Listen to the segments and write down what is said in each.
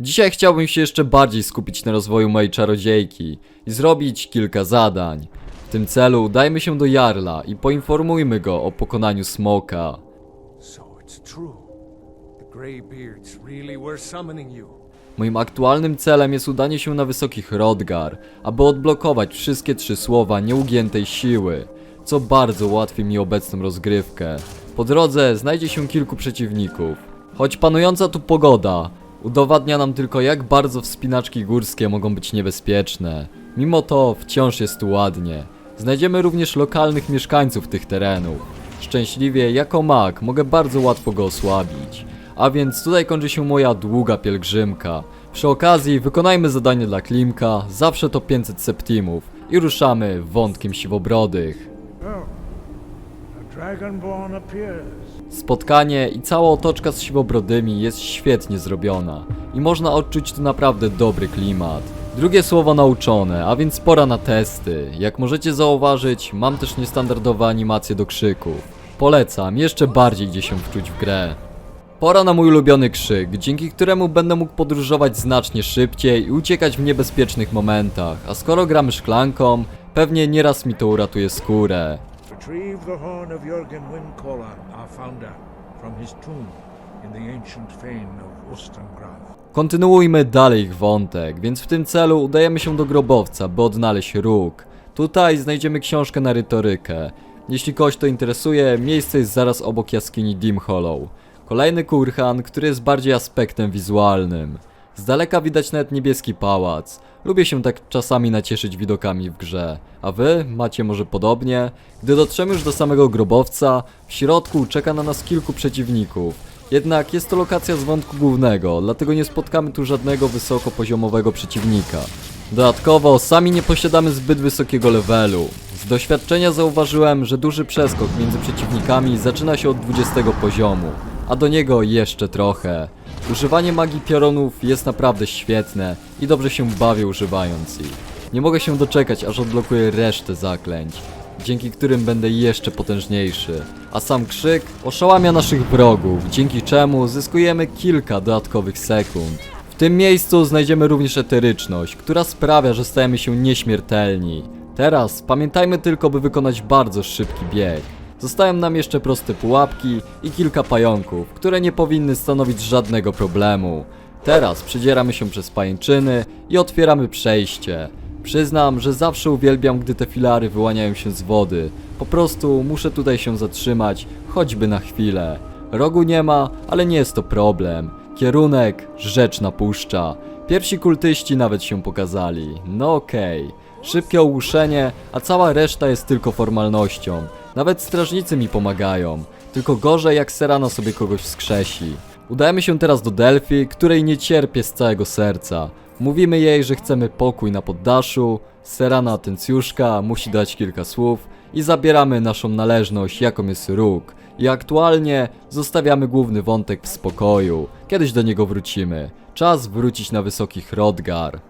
Dzisiaj chciałbym się jeszcze bardziej skupić na rozwoju mojej czarodziejki i zrobić kilka zadań. W tym celu udajmy się do Jarla i poinformujmy go o pokonaniu smoka. Moim aktualnym celem jest udanie się na wysokich Hrodgar, aby odblokować wszystkie trzy słowa nieugiętej siły, co bardzo ułatwi mi obecną rozgrywkę. Po drodze znajdzie się kilku przeciwników. Choć panująca tu pogoda udowadnia nam tylko jak bardzo wspinaczki górskie mogą być niebezpieczne. Mimo to wciąż jest tu ładnie. Znajdziemy również lokalnych mieszkańców tych terenów. Szczęśliwie jako mag mogę bardzo łatwo go osłabić. A więc tutaj kończy się moja długa pielgrzymka. Przy okazji wykonajmy zadanie dla Klimka, zawsze to 500 septimów i ruszamy wątkiem siwobrodych. Spotkanie i cała otoczka z siwobrodymi jest świetnie zrobiona i można odczuć tu naprawdę dobry klimat. Drugie słowo nauczone, a więc pora na testy. Jak możecie zauważyć, mam też niestandardowe animacje do krzyków. Polecam, jeszcze bardziej gdzie się wczuć w grę. Pora na mój ulubiony krzyk, dzięki któremu będę mógł podróżować znacznie szybciej i uciekać w niebezpiecznych momentach, a skoro gramy szklanką, pewnie nieraz mi to uratuje skórę. Retrieve the horn of Windcaller, our founder, from his tomb in the ancient fane of. Kontynuujmy dalej ich wątek, więc w tym celu udajemy się do grobowca, by odnaleźć róg. Tutaj znajdziemy książkę na rytorykę. Jeśli kogoś to interesuje, miejsce jest zaraz obok jaskini Dim Hollow. Kolejny kurhan, który jest bardziej aspektem wizualnym. Z daleka widać nawet niebieski pałac. Lubię się tak czasami nacieszyć widokami w grze. A wy macie może podobnie? Gdy dotrzemy już do samego grobowca, w środku czeka na nas kilku przeciwników. Jednak jest to lokacja z wątku głównego, dlatego nie spotkamy tu żadnego wysokopoziomowego przeciwnika. Dodatkowo sami nie posiadamy zbyt wysokiego levelu. Z doświadczenia zauważyłem, że duży przeskok między przeciwnikami zaczyna się od 20 poziomu, a do niego jeszcze trochę. Używanie magii piorunów jest naprawdę świetne i dobrze się bawię używając ich. Nie mogę się doczekać, aż odblokuję resztę zaklęć, dzięki którym będę jeszcze potężniejszy. A sam krzyk oszałamia naszych wrogów, dzięki czemu zyskujemy kilka dodatkowych sekund. W tym miejscu znajdziemy również eteryczność, która sprawia, że stajemy się nieśmiertelni. Teraz pamiętajmy tylko, by wykonać bardzo szybki bieg. Zostają nam jeszcze proste pułapki i kilka pająków, które nie powinny stanowić żadnego problemu. Teraz przedzieramy się przez pajęczyny i otwieramy przejście. Przyznam, że zawsze uwielbiam, gdy te filary wyłaniają się z wody. Po prostu muszę tutaj się zatrzymać, choćby na chwilę. Rogu nie ma, ale nie jest to problem. Kierunek rzeczna puszcza. Pierwsi kultyści nawet się pokazali. No okej. Szybkie ogłuszenie, a cała reszta jest tylko formalnością. Nawet strażnicy mi pomagają. Tylko gorzej jak Serana sobie kogoś wskrzesi. Udajemy się teraz do Delphi, której nie cierpię z całego serca. Mówimy jej, że chcemy pokój na poddaszu, Serana atencjuszka musi dać kilka słów i zabieramy naszą należność, jaką jest róg. I aktualnie zostawiamy główny wątek w spokoju. Kiedyś do niego wrócimy. Czas wrócić na wysoki Hrodgar.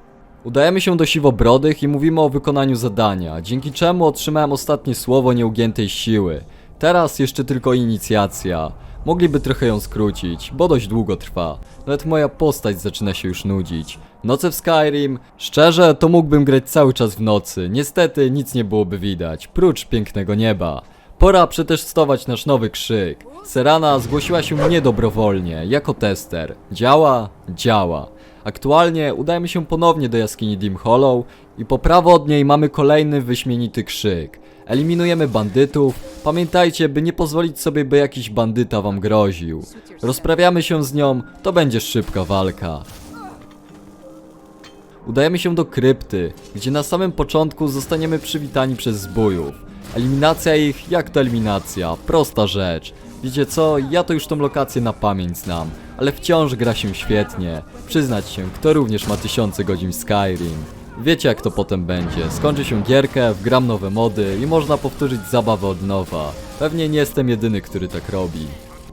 Udajemy się do Siwobrodych i mówimy o wykonaniu zadania, dzięki czemu otrzymałem ostatnie słowo nieugiętej siły. Teraz jeszcze tylko inicjacja. Mogliby trochę ją skrócić, bo dość długo trwa. Nawet moja postać zaczyna się już nudzić. Noce w Skyrim? Szczerze, to mógłbym grać cały czas w nocy. Niestety nic nie byłoby widać, prócz pięknego nieba. Pora przetestować nasz nowy krzyk. Serana zgłosiła się niedobrowolnie, jako tester. Działa? Działa. Aktualnie udajemy się ponownie do jaskini Dim Hollow i po prawo od niej mamy kolejny wyśmienity krzyk. Eliminujemy bandytów. Pamiętajcie, by nie pozwolić sobie, by jakiś bandyta wam groził. Rozprawiamy się z nią, to będzie szybka walka. Udajemy się do krypty, gdzie na samym początku zostaniemy przywitani przez zbójów. Eliminacja ich, jak to eliminacja, prosta rzecz. Wiecie co, ja to już tą lokację na pamięć znam, ale wciąż gra się świetnie. Przyznać się, kto również ma tysiące godzin w Skyrim. Wiecie jak to potem będzie, skończy się gierkę, wgram nowe mody i można powtórzyć zabawę od nowa. Pewnie nie jestem jedyny, który tak robi.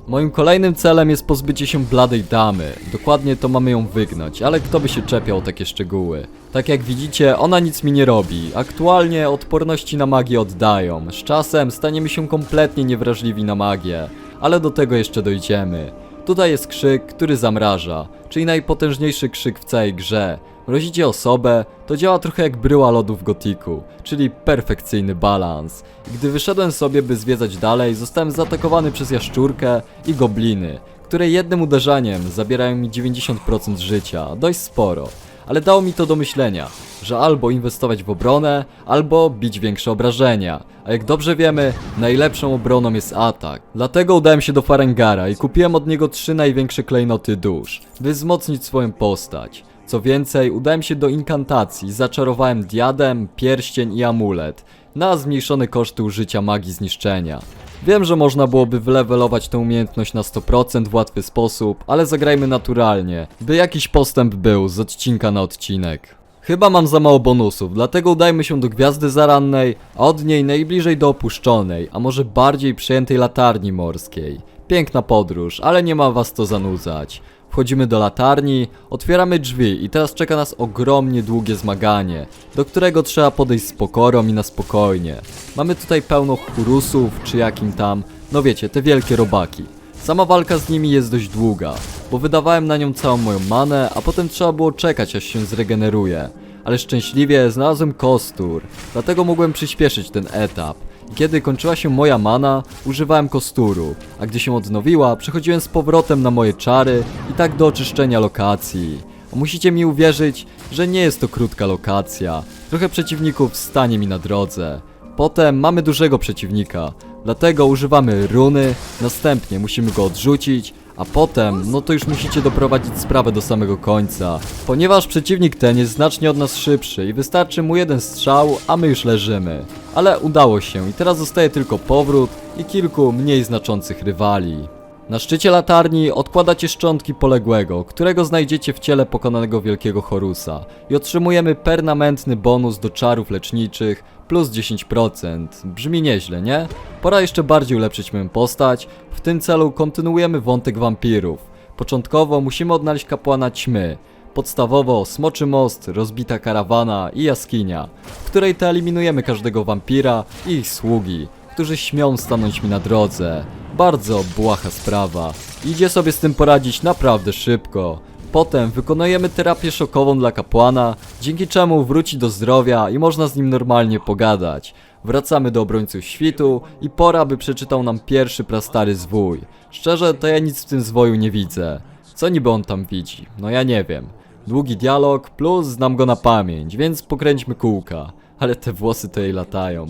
Moim kolejnym celem jest pozbycie się bladej damy. Dokładnie to mamy ją wygnać, ale kto by się czepiał o takie szczegóły? Tak jak widzicie, ona nic mi nie robi. Aktualnie odporności na magię oddają. Z czasem staniemy się kompletnie niewrażliwi na magię, ale do tego jeszcze dojdziemy. Tutaj jest krzyk, który zamraża, czyli najpotężniejszy krzyk w całej grze. Mrozicie osobę, to działa trochę jak bryła lodu w gotiku, czyli perfekcyjny balans. I gdy wyszedłem sobie, by zwiedzać dalej, zostałem zaatakowany przez jaszczurkę i gobliny, które jednym uderzeniem zabierają mi 90% życia, dość sporo. Ale dało mi to do myślenia, że albo inwestować w obronę, albo bić większe obrażenia. A jak dobrze wiemy, najlepszą obroną jest atak. Dlatego udałem się do Farengara i kupiłem od niego trzy największe klejnoty dusz, by wzmocnić swoją postać. Co więcej, udałem się do inkantacji, zaczarowałem diadem, pierścień i amulet na zmniejszone koszty użycia magii zniszczenia. Wiem, że można byłoby wylewelować tę umiejętność na 100% w łatwy sposób, ale zagrajmy naturalnie, by jakiś postęp był z odcinka na odcinek. Chyba mam za mało bonusów, dlatego udajmy się do Gwiazdy Zarannej, a od niej najbliżej do opuszczonej, a może bardziej przejętej latarni morskiej. Piękna podróż, ale nie ma was to zanudzać. Wchodzimy do latarni, otwieramy drzwi i teraz czeka nas ogromnie długie zmaganie, do którego trzeba podejść z pokorą i na spokojnie. Mamy tutaj pełno churusów, czy jakim tam, no wiecie, te wielkie robaki. Sama walka z nimi jest dość długa, bo wydawałem na nią całą moją manę, a potem trzeba było czekać aż się zregeneruje. Ale szczęśliwie znalazłem kostur, dlatego mogłem przyspieszyć ten etap. Kiedy kończyła się moja mana, używałem kosturu, a gdy się odnowiła, przechodziłem z powrotem na moje czary i tak do oczyszczenia lokacji. Musicie mi uwierzyć, że nie jest to krótka lokacja. Trochę przeciwników stanie mi na drodze. Potem mamy dużego przeciwnika, dlatego używamy runy, następnie musimy go odrzucić, a potem, no to już musicie doprowadzić sprawę do samego końca. Ponieważ przeciwnik ten jest znacznie od nas szybszy i wystarczy mu jeden strzał, a my już leżymy. Ale udało się i teraz zostaje tylko powrót i kilku mniej znaczących rywali. Na szczycie latarni odkładacie szczątki poległego, którego znajdziecie w ciele pokonanego wielkiego Horusa i otrzymujemy permanentny bonus do czarów leczniczych plus 10%. Brzmi nieźle, nie? Pora jeszcze bardziej ulepszyć moją postać. W tym celu kontynuujemy wątek wampirów. Początkowo musimy odnaleźć kapłana ćmy. Podstawowo Smoczy Most, rozbita karawana i jaskinia, w której to eliminujemy każdego wampira i ich sługi, którzy śmią stanąć mi na drodze. Bardzo błaha sprawa. Idzie sobie z tym poradzić naprawdę szybko. Potem wykonujemy terapię szokową dla kapłana, dzięki czemu wróci do zdrowia i można z nim normalnie pogadać. Wracamy do obrońców świtu i pora by przeczytał nam pierwszy prastary zwój. Szczerze to ja nic w tym zwoju nie widzę. Co niby on tam widzi? No ja nie wiem. Długi dialog plus znam go na pamięć, więc pokręćmy kółka. Ale te włosy to jej latają.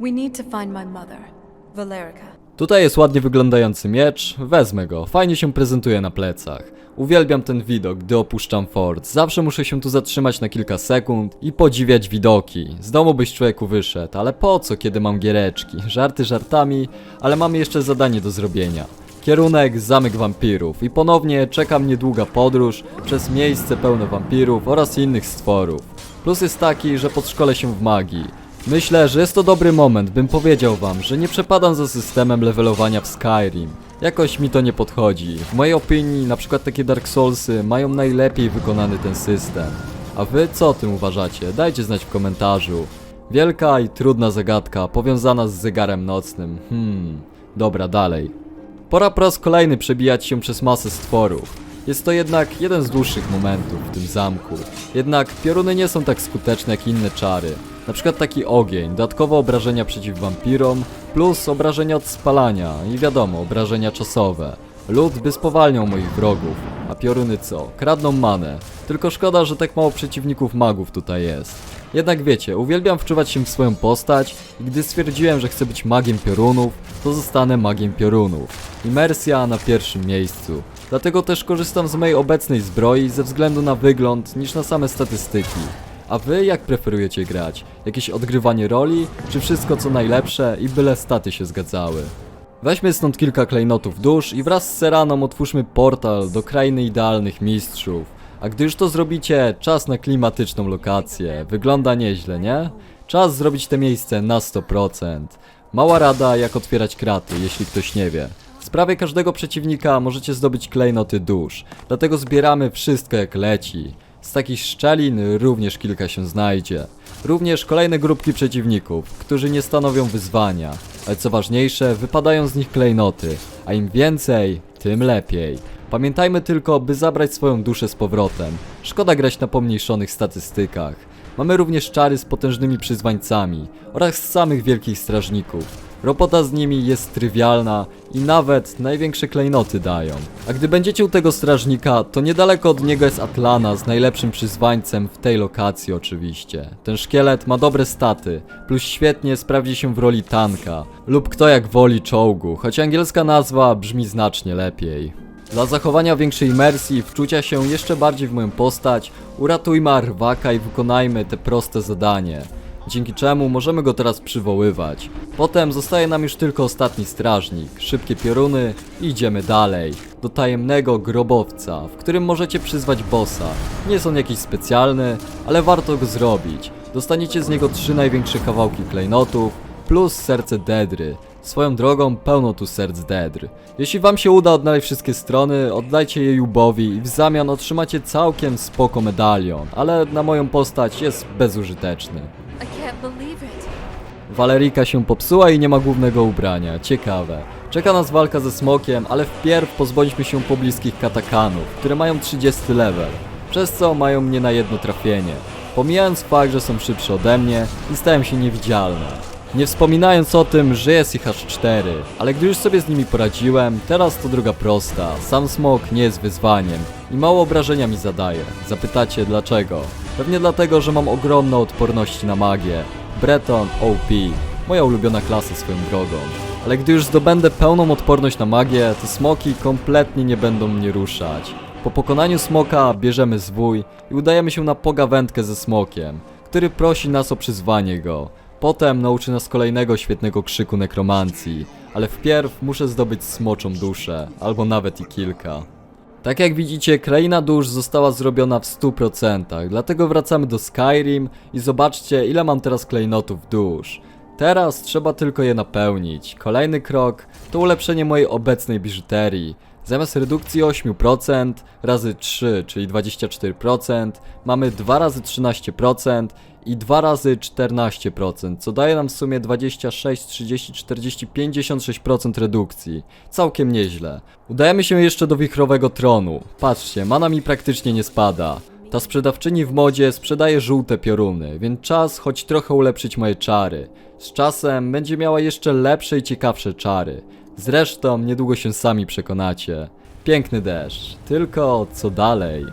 We need to find my mother, Valerica. Tutaj jest ładnie wyglądający miecz, wezmę go, fajnie się prezentuje na plecach. Uwielbiam ten widok, gdy opuszczam fort. Zawsze muszę się tu zatrzymać na kilka sekund i podziwiać widoki. Z domu byś człowieku wyszedł, ale po co, kiedy mam giereczki? Żarty żartami, ale mamy jeszcze zadanie do zrobienia. Kierunek Zamek Wampirów i ponownie czeka mnie długa podróż przez miejsce pełne wampirów oraz innych stworów. Plus jest taki, że podszkolę się w magii. Myślę, że jest to dobry moment, bym powiedział wam, że nie przepadam za systemem levelowania w Skyrim. Jakoś mi to nie podchodzi. W mojej opinii, na przykład takie Dark Soulsy mają najlepiej wykonany ten system. A wy co o tym uważacie? Dajcie znać w komentarzu. Wielka i trudna zagadka, powiązana z zegarem nocnym. Hmm, dobra, dalej. Pora po raz kolejny przebijać się przez masę stworów. Jest to jednak jeden z dłuższych momentów w tym zamku. Jednak pioruny nie są tak skuteczne jak inne czary. Na przykład taki ogień, dodatkowo obrażenia przeciw wampirom, plus obrażenia od spalania i wiadomo, obrażenia czasowe. Lód by spowalniał moich wrogów, a pioruny co? Kradną manę. Tylko szkoda, że tak mało przeciwników magów tutaj jest. Jednak wiecie, uwielbiam wczuwać się w swoją postać i gdy stwierdziłem, że chcę być magiem piorunów, to zostanę magiem piorunów. Imersja na pierwszym miejscu. Dlatego też korzystam z mojej obecnej zbroi ze względu na wygląd niż na same statystyki. A wy jak preferujecie grać? Jakieś odgrywanie roli, czy wszystko co najlepsze i byle staty się zgadzały? Weźmy stąd kilka klejnotów dusz i wraz z Seraną otwórzmy portal do krainy idealnych mistrzów. A gdy już to zrobicie, czas na klimatyczną lokację. Wygląda nieźle, nie? Czas zrobić te miejsce na 100%. Mała rada jak otwierać kraty, jeśli ktoś nie wie. W sprawie każdego przeciwnika możecie zdobyć klejnoty dusz, dlatego zbieramy wszystko jak leci. Z takich szczelin również kilka się znajdzie. Również kolejne grupki przeciwników, którzy nie stanowią wyzwania, ale co ważniejsze, wypadają z nich klejnoty, a im więcej, tym lepiej. Pamiętajmy tylko, by zabrać swoją duszę z powrotem. Szkoda grać na pomniejszonych statystykach. Mamy również czary z potężnymi przyzwańcami oraz samych wielkich strażników. Robota z nimi jest trywialna i nawet największe klejnoty dają. A gdy będziecie u tego strażnika, to niedaleko od niego jest Atlana z najlepszym przyzwańcem w tej lokacji oczywiście. Ten szkielet ma dobre staty, plus świetnie sprawdzi się w roli tanka lub kto jak woli czołgu, choć angielska nazwa brzmi znacznie lepiej. Dla zachowania większej imersji i wczucia się jeszcze bardziej w moją postać, uratujmy Arwaka i wykonajmy te proste zadanie. Dzięki czemu możemy go teraz przywoływać. Potem zostaje nam już tylko ostatni strażnik, szybkie pioruny i idziemy dalej. Do tajemnego grobowca, w którym możecie przyzwać bossa. Nie jest on jakiś specjalny, ale warto go zrobić. Dostaniecie z niego trzy największe kawałki klejnotów, plus serce Dedry. Swoją drogą pełno tu serc Dedry. Jeśli wam się uda odnaleźć wszystkie strony, oddajcie je Jubowi i w zamian otrzymacie całkiem spoko medalion, ale na moją postać jest bezużyteczny. I can't believe it. Się popsuła i nie ma głównego ubrania. Ciekawe. Czeka nas walka ze smokiem, ale wpierw pozbądźmy się pobliskich katakanów, które mają 30 level, przez co mają mnie na jedno trafienie. Pomijając fakt, że są szybsze ode mnie i stałem się niewidzialne. Nie wspominając o tym, że jest ich aż 4, ale gdy już sobie z nimi poradziłem, teraz to druga prosta. Sam smok nie jest wyzwaniem i mało obrażenia mi zadaje. Zapytacie dlaczego? Pewnie dlatego, że mam ogromną odporność na magię. Breton OP, moja ulubiona klasa swoją drogą. Ale gdy już zdobędę pełną odporność na magię, to smoki kompletnie nie będą mnie ruszać. Po pokonaniu smoka bierzemy zwój i udajemy się na pogawędkę ze smokiem, który prosi nas o przyzwanie go. Potem nauczy nas kolejnego świetnego krzyku nekromancji, ale wpierw muszę zdobyć smoczą duszę, albo nawet i kilka. Tak jak widzicie, kraina dusz została zrobiona w 100%, dlatego wracamy do Skyrim i zobaczcie ile mam teraz klejnotów dusz. Teraz trzeba tylko je napełnić. Kolejny krok to ulepszenie mojej obecnej biżuterii. Zamiast redukcji 8% razy 3, czyli 24%, mamy 2 razy 13% i 2 razy 14%, co daje nam w sumie 26, 30, 40, 56% redukcji. Całkiem nieźle. Udajemy się jeszcze do wichrowego tronu. Patrzcie, mana mi praktycznie nie spada. Ta sprzedawczyni w modzie sprzedaje żółte pioruny, więc czas choć trochę ulepszyć moje czary. Z czasem będzie miała jeszcze lepsze i ciekawsze czary. Zresztą niedługo się sami przekonacie. Piękny deszcz, tylko co dalej?